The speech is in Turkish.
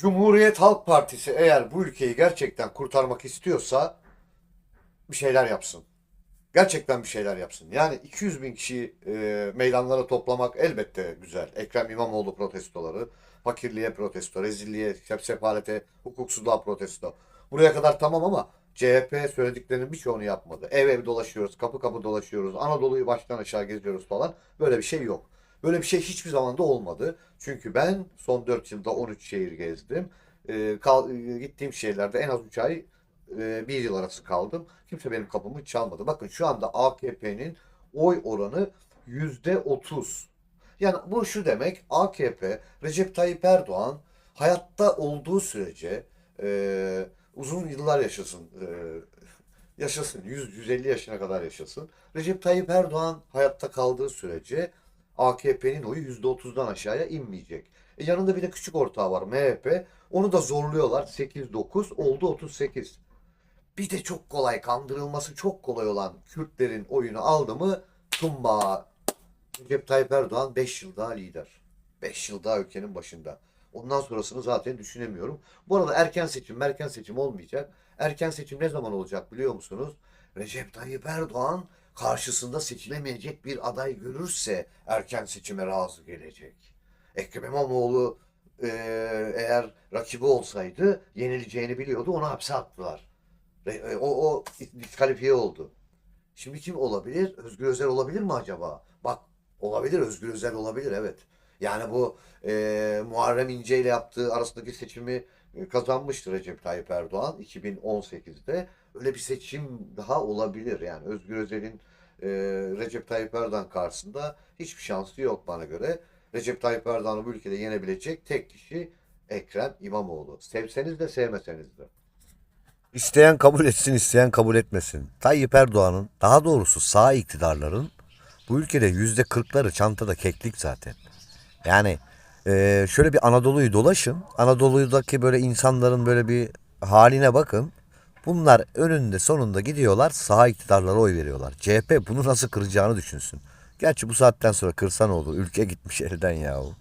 Cumhuriyet Halk Partisi eğer bu ülkeyi gerçekten kurtarmak istiyorsa bir şeyler yapsın. Gerçekten bir şeyler yapsın. Yani 200 bin kişiyi e, meydanlara toplamak elbette güzel. Ekrem İmamoğlu protestoları, fakirliğe protesto, rezilliğe, sefalete, hukuksuzluğa protesto. Buraya kadar tamam ama CHP söylediklerinin birçoğunu yapmadı. Ev ev dolaşıyoruz, kapı kapı dolaşıyoruz, Anadolu'yu baştan aşağı geziyoruz falan. Böyle bir şey yok. Böyle bir şey hiçbir zaman da olmadı. Çünkü ben son 4 yılda 13 şehir gezdim. E, kal- e, gittiğim şehirlerde en az 3 ay e, bir yıl arası kaldım. Kimse benim kapımı çalmadı. Bakın şu anda AKP'nin oy oranı yüzde otuz. Yani bu şu demek AKP Recep Tayyip Erdoğan hayatta olduğu sürece e, uzun yıllar yaşasın. e, yaşasın. 100-150 yaşına kadar yaşasın. Recep Tayyip Erdoğan hayatta kaldığı sürece AKP'nin oyu %30'dan aşağıya inmeyecek. E yanında bir de küçük ortağı var MHP. Onu da zorluyorlar. 8-9 oldu 38. Bir de çok kolay kandırılması çok kolay olan Kürtlerin oyunu aldı mı tumba. Recep Tayyip Erdoğan 5 yıl daha lider. 5 yıl daha ülkenin başında. Ondan sonrasını zaten düşünemiyorum. Bu arada erken seçim, erken seçim olmayacak. Erken seçim ne zaman olacak biliyor musunuz? Recep Tayyip Erdoğan karşısında seçilemeyecek bir aday görürse erken seçime razı gelecek. Ekrem İmamoğlu e, eğer rakibi olsaydı yenileceğini biliyordu. Onu hapse attılar. E, O, o diskalifiye oldu. Şimdi kim olabilir? Özgür Özel olabilir mi acaba? Bak olabilir Özgür Özel olabilir evet. Yani bu e, Muharrem İnce ile yaptığı arasındaki seçimi e, kazanmıştır Recep Tayyip Erdoğan 2018'de. Öyle bir seçim daha olabilir. Yani Özgür Özel'in e, Recep Tayyip Erdoğan karşısında hiçbir şansı yok bana göre. Recep Tayyip Erdoğan'ı bu ülkede yenebilecek tek kişi Ekrem İmamoğlu. Sevseniz de sevmeseniz de. İsteyen kabul etsin, isteyen kabul etmesin. Tayyip Erdoğan'ın, daha doğrusu sağ iktidarların bu ülkede yüzde kırkları çantada keklik zaten. Yani eee, şöyle bir Anadolu'yu dolaşın. Anadolu'daki böyle insanların böyle bir haline bakın. Bunlar önünde sonunda gidiyorlar sağ iktidarlara oy veriyorlar. CHP bunu nasıl kıracağını düşünsün. Gerçi bu saatten sonra kırsa ne olur? Ülke gitmiş elden yahu.